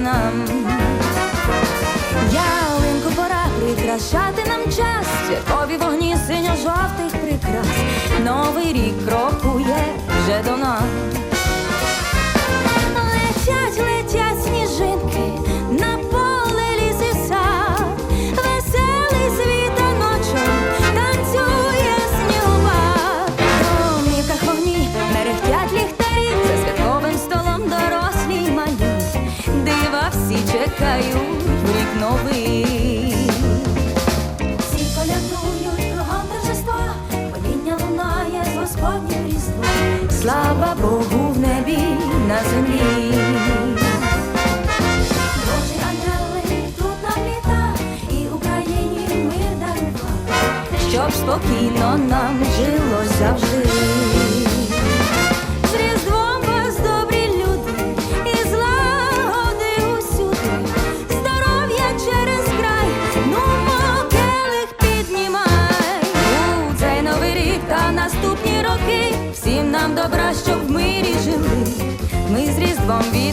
нам. Ялинку пора прикрашати нам час, святкові вогні синьо-жовтих прикрас, новий рік року. Всі чекають рік новий. Всі колядують кругом торжества, Падіння лунає з Господнім різдвом. Слава Богу в небі на землі. Божі ангели тут нам літа, і Україні мир дарував, щоб спокійно нам добра, щоб в мирі жили, ми з різдвом вірили.